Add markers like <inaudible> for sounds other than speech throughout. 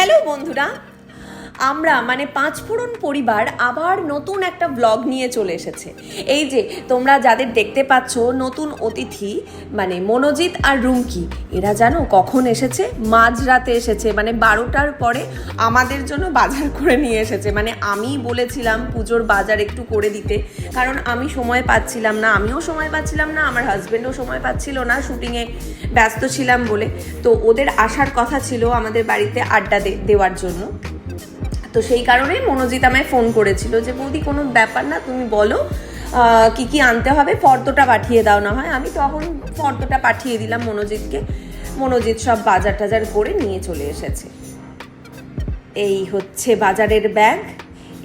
Hello বন্ধুরা আমরা মানে পাঁচফোড়ন পরিবার, আবার নতুন একটা ব্লগ নিয়ে চলে এসেছে। এই যে, তোমরা যাদের দেখতে পাচ্ছ নতুন অতিথি মানে মনোজিৎ আর রুমকি, এরা জানো কখন এসেছে? মাঝরাতে এসেছে মানে বারোটার পরে আমাদের জন্য বাজার করে নিয়ে এসেছে। মানে আমি বলেছিলাম পুজোর বাজার একটু করে দিতে, কারণ আমি সময় পাচ্ছিলাম না, আমিও সময় পাচ্ছিলাম না, আমার হাজব্যান্ডও সময় পাচ্ছিল না শুটিংয়ে ব্যস্ত ছিলাম বলে। তো ওদের আসার কথা ছিল আমাদের বাড়িতে আড্ডা দেওয়ার জন্য। তো সেই কারণেই মনোজিৎ আমায় ফোন করেছিল যে, বৌদি, কোনো ব্যাপার না, তুমি বলো কি কি আনতে হবে? ফর্দটা পাঠিয়ে দাও না হয়। আমি তখন ফর্দটা পাঠিয়ে দিলাম মনোজিৎকে মনোজিৎ সব বাজার টাজার করে নিয়ে চলে এসেছে। এই হচ্ছে বাজারের ব্যাগ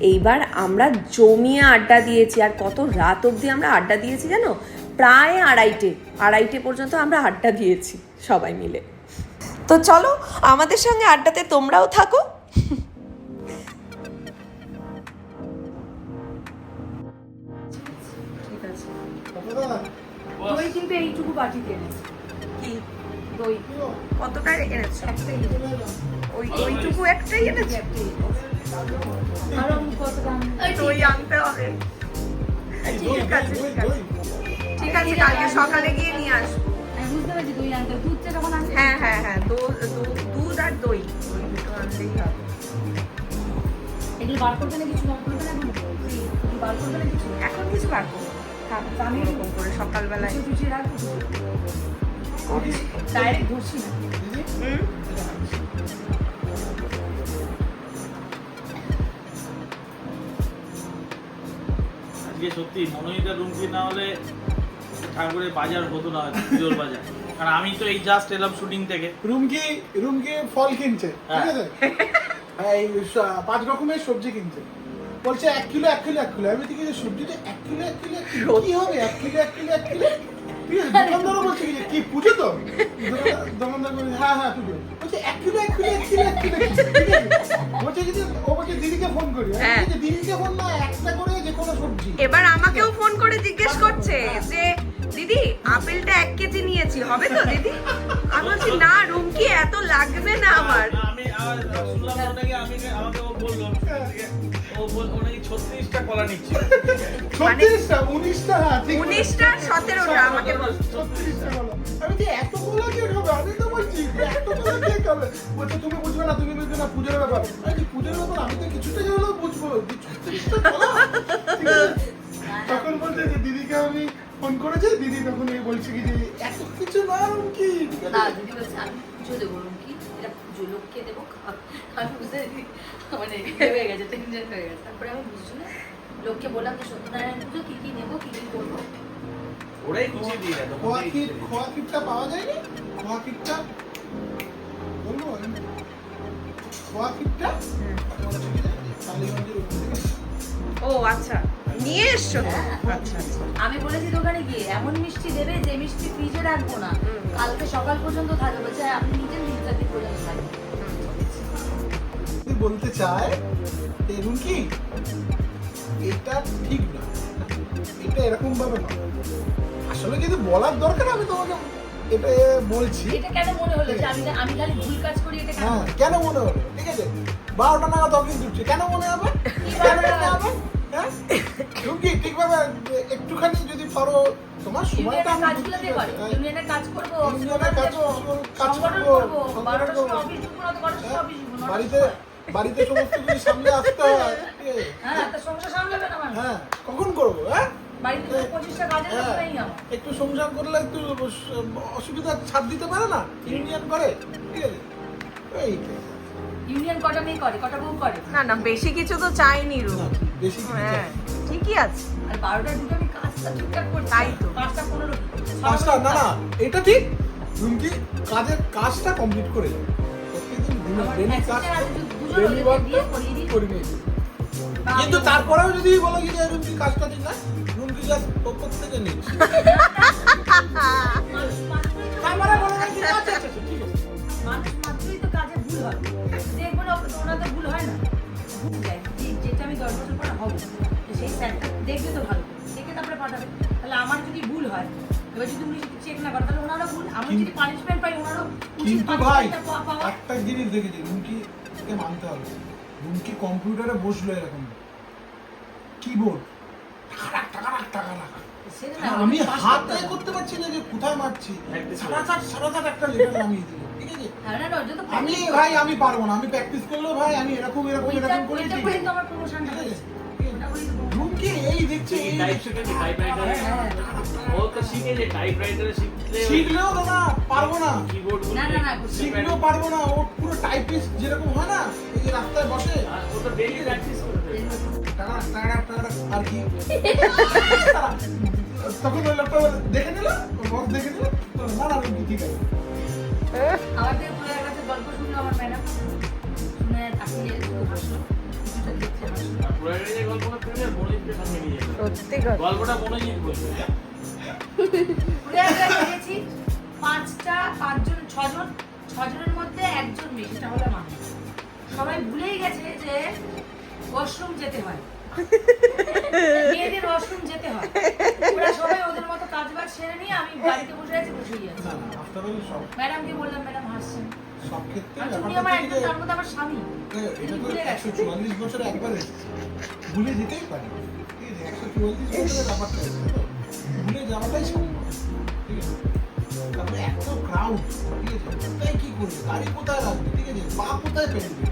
এইবার আমরা জমিয়ে আড্ডা দিয়েছি। আর কত রাত অবধি আমরা আড্ডা দিয়েছি জানো? প্রায় আড়াইটে আড়াইটে পর্যন্ত আমরা আড্ডা দিয়েছি সবাই মিলে। তো চলো, আমাদের সঙ্গে আড্ডাতে তোমরাও থাকো। এইটুকু বাটিতে এনেছে কি? দই। কতটা এনেছো? ওই ওইটুকু একটাই এনেছো? একটাই। কত দাম? দই আনতে হবে। ঠিক আছে ঠিক আছে। ঠিক আছে কালকে সকালে গিয়ে নিয়ে আসব। বুঝতে পারছি দই আনতে দুধটা যখন আনতে হ্যাঁ হ্যাঁ হ্যাঁ দুধ আর দই। ওই দুটো আনলেই হবে। এগুলো বার করবে না কিছু? বার করবে না এখন কিছু বার করব। এরকম করে সকালবেলায় কিছু কিছু রাখব ডাইরেক্ট ধরছি না আজকে সত্যি মনোনীতা রুমকি না হলে ঠাকুরের বাজার হতো না পুজোর বাজার। কারণ আমি তো এই জাস্ট এলাম শুটিং থেকে। রুমকি রুমকি ফল কিনছে ঠিক হ্যাঁ। আছে? এই পাঁচ রকমের সবজি কিনছে। বলছে এক কিলো এক কিলো এক কিলো আমি দেখি যে সবজিটা এক কিলো এক কিলো এক কিলো কি হবে এক কিলো এক কিলো এক কিলো ঠিক আছে দোকানদারও বলছে কি কি পুজো তো দোকানদার- দোকানদার বলছে হ্যাঁ হ্যাঁ পুজো বলছে এক কিলো এক কিলো এক কিলো এক কিলো বলছে যদি ও বলছে দিদিকে ফোন করি আমি হ্যাঁ। বলছি, দিদিকে ফোন না একটা করে যে কোনো সবজি এবার আমাকেও ফোন করে জিজ্ঞেস করছে যে দিদি আপেলটা এক কেজি নিয়েছি হবে তো দিদি আমি বলছি না রুমকি এত লাগবে না আমার আমি শুনলাম ওনাকে আমি আমাকে ও বলল ও নাকি ছত্রিশটা কলা নিচ্ছে। ছত্রিশটা উনিশটা হ্যাঁ ঠিক বলেছ। উনিশটা সতেরোটা আমাকে বল। ছত্রিশটা বলো। আমি যে এতগুলো কে খাবে আমি তো বলছি এতগুলো কে খাবে। বলছে তুমি বুঝবে না তুমি বুঝবে না পুজোর ব্যাপার। আমি পুজোর ব্যাপার আমি তো কিছুটা হলেও বুঝব। ছত্রিশটা কলা? তখন বলছে যে দিদিকে আমি ফোন করেছি দিদি তখন এই বলছে কি যে এত কিছু না এরকম কি না দিদি বলছে আমি পুজো দেবো কি এটা পুজো লোককে দেবো আমি বুঝতে মানে ইয়ে হয়ে গেছে টেনশন হয়ে গেছে। তারপরে আমি বুঝছি না লোককে বললাম যে সত্যনারায়ণ পুজো কি কি নেব কি কি করব? ওরাই গুছিয়ে দিয়ে গেল খোয়া কিট খোয়া কিটটা পাওয়া যায়নি? খোয়া কিটটা? বলব? খোয়া কিটটা? বলছে কি যে, টালিগঞ্জের ওখান থেকে। ও আচ্ছা। নিয়ে এসছো হ্যাঁ। আচ্ছা আচ্ছা। আমি বলেছি দোকানে গিয়ে এমন মিষ্টি দেবে যে মিষ্টি ফ্রিজে রাখব না। কালকে সকাল পর্যন্ত থাকবে বলছে আপনি নিজের তিন চার দিন পর্যন্ত থাকবে বলতে চায়? দেখুন কি এটা ঠিক না। এটা এরকম ভাবে না। আসলে কিন্তু বলার দরকার আমি তোমাকে এটা বলছি। এটা কেন মনে হলো যে আমি আমি খালি ভুল কাজ করি এটা কেন হ্যাঁ কেন মনে হলো? ঠিক আছে বারোটা নাগাদ অফিস ঢুকছে। কেন মনে হবে? কেন মনে হবে? তুমি কি ঠিকভাবে একটুখানি যদি পারো তোমার সময়টা আমি কাজগুলো দিয়ে পারি। ইউনিয়নের কাজ করব ইউনিয়নের কাজ কাজ সংগঠন করব, করব। সংগঠন বারোটার সময় অফিস ঢুকবো না বারোটার সময় অফিস ঢুকবো বাড়িতে বাড়িতে সমস্ত কিছু সামনে আসতে হয়। হ্যাঁ একটা সংসার সামলাবে না হ্যাঁ কখন করব হ্যাঁ? হ্যাঁ, একটু সংসার করলে একটু অসুবিধা ছাড় দিতে পারে না? ইউনিয়ন করে ঠিক আছে? এই ইউনিয়ন কটা মেয়ে করে? কটা বউ করে? না না বেশি কিছু তো চাইনি রুম। বেশি হ্যাঁ ঠিকই আছে। আর আমি কাজটা ঠিকঠাক করছি। তাই তো। পাঁচটা পনেরো পাঁচটা না না এটা ঠিক। কাজের কাজটা কমপ্লিট করে যাবে প্রত্যেকদিন দিনে কাজ। করে নিয়ে কিন্তু তারপরেও যদি বলো কি যে রুমকি কাজটা ঠিক না রুমকি জাস্ট ওপর থেকে ক্যামেরা বলে নাকি আচ্ছা আচ্ছা আচ্ছা, ঠিক আছে। মানুষ মাত্রই তো কাজে ভুল হয়। দেখব না ওনাদের ভুল হয় না। ভুল যায়। যেটা আমি দশ বছর পর হব সেই স্যারটা দেখবে তো ভালো। দেখে তারপরে পাঠাবে। তাহলে আমার যদি ভুল হয় এবার যদি উনি চেক না করে তাহলে ওনারও ভুল। আমি যদি পানিশমেন্ট পাই ওনারও কিন্তু ভাই। একটা জিনিস দেখেছি রুমকি মানতে হবে। রুমকি কম্পিউটারে বসল এরকম। কিবোর্ড টাকারাক টাকারাক টাকারাক সেটা আমি হাতে করতে পারছি না যে কোথায় মারছি। সারা সারা একটা লেটার নামিয়ে দিল। ঠিক আছে? হ্যাঁ, আমি ভাই আমি পারব না। আমি প্র্যাকটিস করলেও ভাই আমি এরকম এরকম এরকম করে এই দেখছে এই ও তো টাইপরাইটারে শিখলে শিখলেও দাদা পারব না। কিবোর্ড না, না, না, শিখলেও পারব না। ও পুরো টাইপিস্ট যেরকম হয় না এই যে রাস্তায় বসে। ও তো ডেইলি প্র্যাকটিস করবে টাকা টাকা টাকা আর কি? <laughs> তখন ওই লোকটা দেখে নিল দেখে নিল না না রুমকি ঠিক আছে? আমার থেকে পুরো গল্প শুনলো আমার ম্যাডাম। শুনে তাকিয়ে হাসলো গল্পটা সত্যি মনোজিৎ একটা পাঁচটা পাঁচজন ছজন ছজনের মধ্যে একজন মেয়ে সেটা হলো মা। সবাই ভুলেই গেছে যে ওয়াশরুম যেতে হয়। মেয়েদের ওয়াশরুম যেতে হয়। ওরা সবাই ওদের মতো কাজ বাজ সেরে নিয়ে আমি বাড়িতে বসে আছি বসেই আছি। না না আফটার অল সব ম্যাডামকে বললাম ম্যাডাম হাসছেন। সব ক্ষেত্রে তুমি আমার একদম তার মধ্যে আমার স্বামী। এটা তো একশো চুয়াল্লিশ বছরে একবার ভুলে যেতেই পারি। ঠিক আছে একশো চুয়াল্লিশ বছরের ব্যাপারটা ভুলে যাওয়াটাই সম্ভব। ঠিক আছে? তারপরে এত ক্রাউড ঠিক আছে? কোথায় কি করবে? গাড়ি কোথায় রাখবে? ঠিক আছে? পা কোথায় ফেলবে?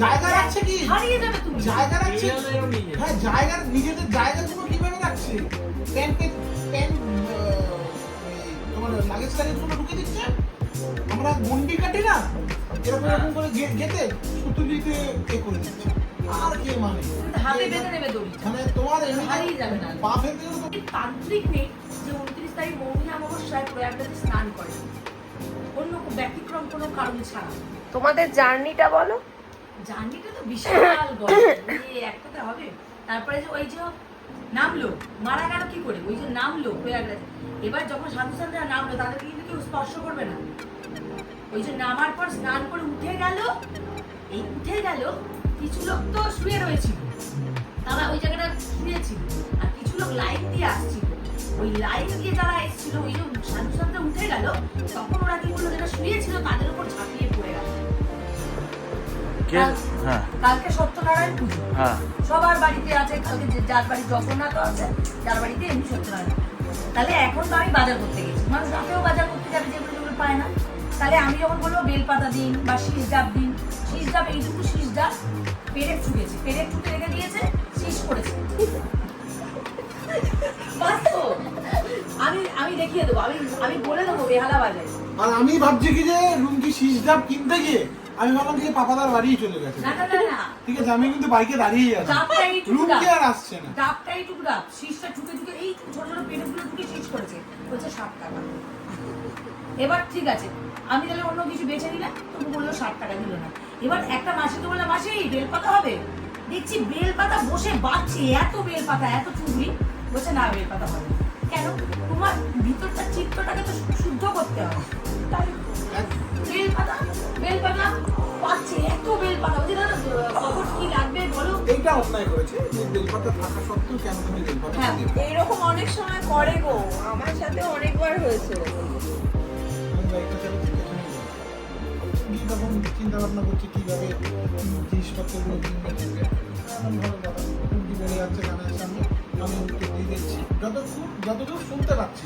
জায়গা রাখছে কি জায়গা রাখছে। হ্যাঁ নিজেদের জায়গাগুলো কীভাবে রাখছে তোমার লাগেজ ঢুকে দিচ্ছে আমরা গন্ডি কাটি না এরকম এরকম করে গেতে সুতুলিতে এ করে দিচ্ছে আর কে মানে কিন্তু হাতে বেঁধে নেবে দড়ি মানে তোমার এমনি। পা ফেলতে নেই যে তারিখ মৌমিনা অমাবস্যায় প্রয়াগরাজে স্নান করে। অন্য ব্যতিক্রম কোনো কারণ ছাড়া। তোমাদের জার্নিটা বলো। জার্নিটা তো বিশাল গল্প। <coughs> এই একটাতে হবে। তারপরে যে ওই যে নামলো মারা গেল কি করে? ওই যে নামলো প্রয়াগরাজে। এবার যখন সাধু সাধুরা নামলো তাদেরকে কিন্তু কেউ স্পর্শ করবে না। ওই যে নামার পর স্নান করে উঠে গেল। এই উঠে গেল কিছু লোক তো শুয়ে রয়েছিল। তারা ওই জায়গাটা শুয়েছিল আর কিছু লোক লাইন দিয়ে আসছিল। ওই লাইন দিয়ে যারা এসেছিল ওই যে সাধু উঠে গেল তখন ওরা কি করল যেটা শুয়েছিল তাদের উপর ঝাঁপিয়ে পড়ে গেল। হ্যাঁ। কালকে সত্যনারায়ণ পুজো। হ্যাঁ। সবার বাড়িতে আছে কালকে যার বাড়ি জগন্নাথ আছে যার বাড়িতে এমনি সত্যনারায়ণ তাহলে এখন তো আমি বাজার করতে গেছি। মানুষ রাতেও বাজার করতে যাবে যেগুলো যেগুলো পায় না। তাহলে আমি যখন বলব বেলপাতা দিন বা শীষ ডাব দিন শীষ ডাব এইটুকু শীষ ডাব পেরেক ছুটেছে পেরেক ছুটে রেখে দিয়েছে শীষ করেছে। আমি আমি দেখিয়ে দেবো আমি আমি বলে দেবো বেহালা বাজারে। আর আমি ভাবছি কি যে রুমকি শীষ ডাব কিনতে গিয়ে আমি ভাবলাম যে পাপাদার বাড়ি চলে গেছে। না না না না। ঠিক আছে আমি কিন্তু বাইকে দাঁড়িয়ে আছি। ডাবটা এইটুকু আর আসছে না। ডাবটা এইটুকু ডাব শীষটা ঠুকে ঠুকে এই ছোট ছোট পেটেগুলো ঠুকে শীষ করেছে। বলছে ষাট টাকা। এবার ঠিক আছে আমি তাহলে অন্য কিছু বেছে নিলাম তুমি বলল ষাট টাকা দিল না। এবার একটা মাসিকে বললাম মাসি বেলপাতা হবে? দেখছি বেলপাতা বসে বাড়ছে এত বেলপাতা এত চুবড়ি বলছে না বেলপাতা কথা না। কেন? তোমার ভিতরটা চিত্তটাকে তো শুদ্ধ করতে হবে। তাই বেলপাতা বেলপাতা পাচ্ছে এত বেলপাতা। বলছে দাদা কখন কি লাগবে বলো? এইটা অন্যায় করেছে। যে বেলপাতা থাকা সত্ত্বেও কেন তুমি বেলপাতা হ্যাঁ। এইরকম অনেক সময় করে গো। আমার সাথে অনেকবার হয়েছে। আমি তখন চিন্তা ভাবনা করছি কীভাবে উম, জিনিসপত্রগুলো কিনবে। কিনবে ভালো কথা যাচ্ছে সামনে আমি উত্তর দিয়ে দিচ্ছি যতক্ষণ যতদূর শুনতে পাচ্ছি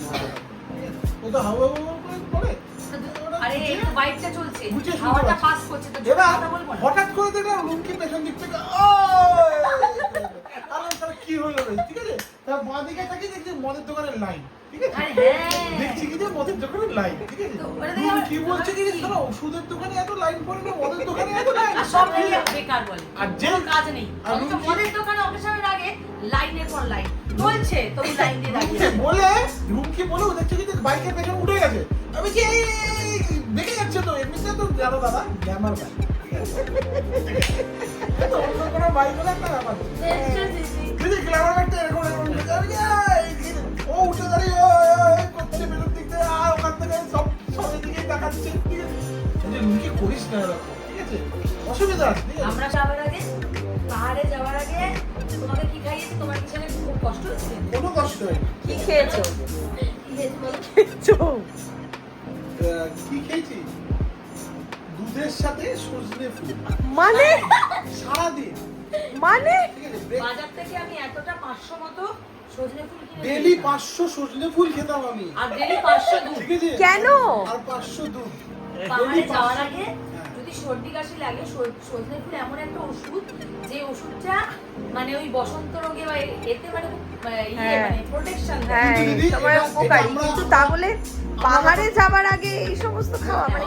ও তো হাওয়া হাওয়া করে হঠাৎ করে দেখলাম লুমকি পেছন দিক থেকে কি হলো ঠিক আছে? তার বাঁ দিকে তাকিয়ে দেখছি মদের দোকানের লাইন ঠিক আছে? হ্যাঁ। দেখছি কি যে মদের দোকানের লাইন ঠিক আছে? তো ওটা দেখে আমার- কি বলছে কি যে ওষুধের দোকানে এত লাইন পড়ে না মদের দোকানে এত লাইন সব বেকার বলে। আর যে কাজ নেই। আর রুমকি- মদের দোকানে অকেশনের আগে লাইনের পর লাইন চলছে তবু লাইন দিয়ে দাঁড়িয়ে বলে রুমকি বলে দেখছে কি বাইকের পেছনে উঠে গেছে। আমি কি দেখে যাচ্ছে তো এমনিতে তো জানো দাদা গ্যামার বাইক অন্য কোনো বাইক হলে একটা ব্যাপার। দিদি। এরকম এরকম করছে। আমি কি, এই, এই, ও উঠে দাঁড়িয়ে ও, ও, ও, করছে পেছন দিক থেকে আর ওখান থেকে সব সবের দিকেই তাকাচ্ছে। ঠিক আছে এই করিস না এরকম ঠিক আছে? অসুবিধা আছে আমরা যাওয়ার আগে পাহাড়ে যাওয়ার আগে তোমাকে কি খাইয়েছে? তোমার কি খুব কষ্ট হচ্ছে কোনো কষ্ট হয়নি। কি খেয়েছো? কি খেয়েছে? কি খেয়েছি? দুধের সাথে সজনে ফুল। মানে? সারাদিন। মানে? বাজার থেকে আমি এতটা পাঁচশো মতো ডেলি নিয়ে এসেছিলাম। পাঁচশো সজনে ফুল খেতাম আমি। আর ডেলি পাঁচশো দুধ। ঠিক আছে? কেন? আর পাঁচশো দুধ। পাহাড়ে যাওয়ার আগে হ্যাঁ। যদি সর্দি কাশি লাগে সজনে ফুল এমন একটা ওষুধ যে ওষুধটা মানে ওই বসন্ত রোগে বা এতে মানে আহ, ইয়ে হ্যাঁ। মানে হ্যাঁ কিন্তু পাহাড়ে যাবার আগে এই সমস্ত খাওয়া মানে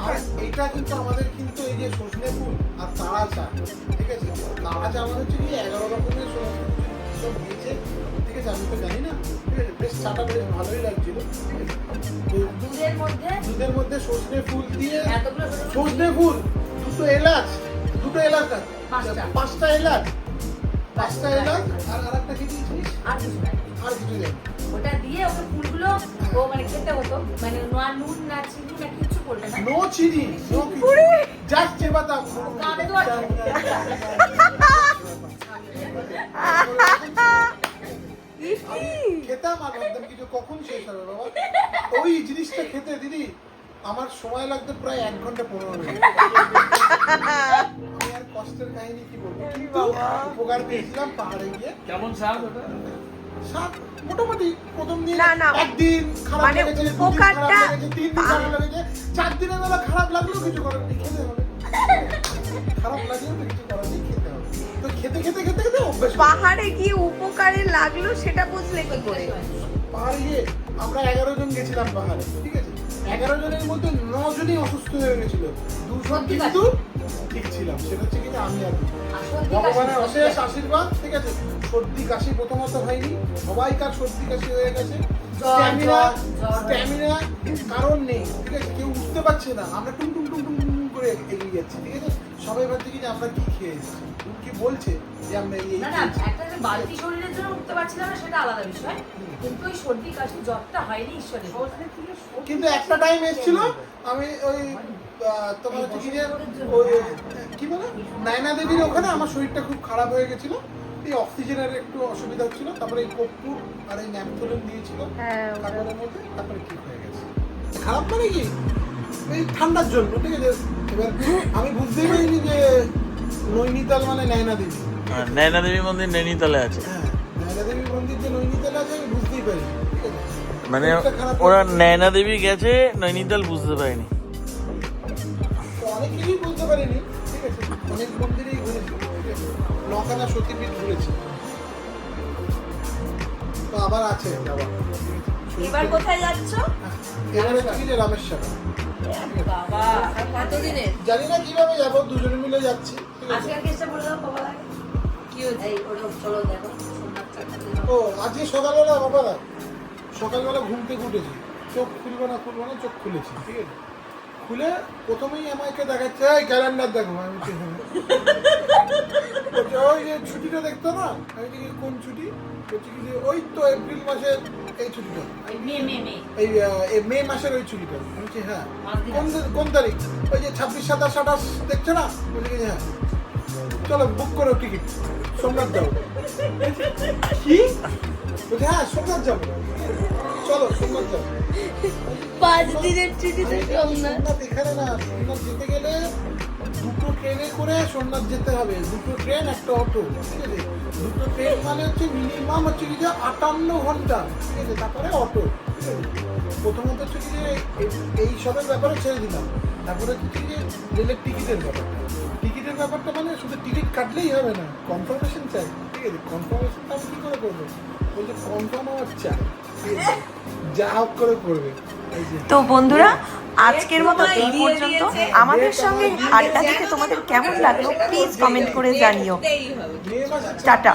এটা কিন্তু আমাদের কিন্তু এই যে সজনে ফুল আর তারা চা ঠিক আছে? তারা চা আমাদের হচ্ছে কি এগারো রকমের সব- আছে আমি তো জানি না। বেশ চাটা বেশ ভালোই লাগছিল। দুধের মধ্যে? দুধের মধ্যে সজনে ফুল দিয়ে সজনে ফুল দুটো এলাচ দুটো এলাচ পাঁচটা। এলাচ। পাঁচটা এলাচ। আর আরেকটা কি দিয়েছিস? আর কিছু দেয় ওটা দিয়ে ওকে ফুলগুলো ও মানে খেতে হতো। মানে না নুন না চিনি না কিছু করবে না। নো চিনি নো জাস্ট চেবাতা কানে তো <laughs> আর- খেতাম আর ভাবতাম কিছু কখন শেষ হবে বাবা? ওই জিনিসটা খেতে দিদি আমার সময় লাগতো প্রায় এক ঘণ্টা পনেরো মিনিট। আমি আর কষ্টের কাহিনী কি বলব? কিন্তু উপকার পেয়েছিলাম পাহাড়ে গিয়ে। কেমন স্বাদ ওটা? মোটামুটি প্রথম দিন না, না, একদিন খারাপ মানে লেগেছে দুদিন উপকারটা- খারাপ লেগেছে তিন দিন খারাপ লেগেছে। চার দিনের বেলা খারাপ লাগলেও কিছু করার নেই খেতে হবে। খারাপ লাগলেও কিছু করার নেই খেতে খেতে খেতে খেতে অভ্যেস পাহাড়ে গিয়ে উপকারে লাগল সেটা বুঝলে কি করে? পাহাড়ে গিয়ে আমরা এগারো জন গেছিলাম পাহাড়ে ঠিক আছে? এগারো জনের মধ্যে ন জনই অসুস্থ হয়ে গেছিল। দুজন কিন্তু ঠিক ছিলাম সেটা হচ্ছে কিনা আমি আর ভগবানের অশেষ আশীর্বাদ ঠিক আছে? সর্দি কাশি প্রথমত হয়নি সবাইকার সর্দি কাশি হয়ে গেছে। স্ট্যামিনা। স্ট্যামিনা কারণ নেই ঠিক আছে? কেউ উঠতে পারছে না আমরা টুম টুম টুম টুম করে এগিয়ে যাচ্ছি ঠিক আছে? সবাই ভাবছে কি যে আমরা কি খেয়ে এসেছি। কি বলছে যে আমরা এই না না একটা যে বালতি শরীরের জন্য উঠতে পারছিলাম না সেটা আলাদা বিষয়। কিন্তু ওই সর্দি কাশি জ্বরটা হয়নি ঈশ্বরের কিন্তু একটা টাইম এসেছিল আমি ওই তোমার হচ্ছে কি যে ওই কি বলে? নায়না দেবীর ওখানে আমার শরীরটা খুব খারাপ হয়ে গেছিল। এই অক্সিজেনের একটু অসুবিধা হচ্ছিল। তারপরে এই কর্পূর আর এই ন্যাপথলিন দিয়েছিল হ্যাঁ, ওটা- কাপড়ের মধ্যে তারপরে ঠিক হয়ে গেছে। খারাপ মানে কি? এই ঠান্ডার জন্য ঠিক আছে? এবার আমি বুঝতেই পারিনি যে নৈনিতাল মানে নায়না দেবী হ্যাঁ, নয়না দেবী মন্দির নৈনিতালে আছে। হ্যাঁ নায়না দেবী মন্দির যে নৈনিতাল আছে আমি বুঝতেই পারিনি মানে ওরা গেছে। নয়না দেবী গেছে নৈনিতাল বুঝতে পারেনি। অনেক কিছুই বলতে পারিনি ঠিক আছে? অনেক মন্দিরেই ঘুরেছি ঠিক নখানা সতীপীঠ ঘুরেছি। তো আবার আছে এবার কোথায় যাচ্ছ? হ্যাঁ, এবার হচ্ছে কি যে রামেশ্বর। বাবা কতদিনের জানি না কীভাবে যাব দুজনে মিলে যাচ্ছি। ঠিক কেসটা বলে দাও বাবা। কি হয়েছে? ওটা চলো দেখো। সোমবার চারটা দিন ও আজকে সকালবেলা বাবা দা সকালবেলা ঘুম থেকে উঠেছি। চোখ খুলবো না খুলবো না চোখ খুলেছি ঠিক আছে। খুলে প্রথমেই আমাকে দেখাচ্ছে এই ক্যালেন্ডার দেখো। আমি বলছি, হ্যাঁ। ওই যে ছুটিটা দেখতো না? আমি বলছি, কোন ছুটি? বলছি কি যে ওই তো এপ্রিল মাসের এই ছুটিটা। এই মে মাসের ওই ছুটিটা। বলছি হ্যাঁ। কোন কোন তারিখ? ওই যে ছাব্বিশ সাতাশ আঠাশ দেখছ না? বলছি কি যে, হ্যাঁ। চলো বুক করো টিকিট সোমনাথ যাব। কি? বলছি হ্যাঁ সোমনাথ যাব। চলো সোমনাথ পাঁচ দিনের ছুটিতে সোমনাথ এখানে না সোমনাথ যেতে গেলে দুটো ট্রেনে করে সোমনাথ যেতে হবে। দুটো ট্রেন একটা অটো ঠিক আছে? দুটো ট্রেন মানে হচ্ছে মিনিমাম হচ্ছে কি যে আটান্ন ঘণ্টা ঠিক আছে? তারপরে অটো প্রথমত হচ্ছে কি যে এই- সবের ব্যাপারে ছেড়ে দিলাম। তারপরে হচ্ছে কি যে রেলের টিকিটের ব্যাপারটা। টিকিটের ব্যাপারটা মানে শুধু টিকিট কাটলেই হবে না কনফার্মেশন চাই ঠিক আছে? কনফার্মেশনটা আমি কী করে করব? বলছে কনফার্ম আমার চাই? যা হোক করে করবে তো বন্ধুরা আজকের মতো এই পর্যন্ত। আমাদের সঙ্গে আড্ডা দিতে তোমাদের কেমন লাগল প্লিজ কমেন্ট করে জানিও। টাটা।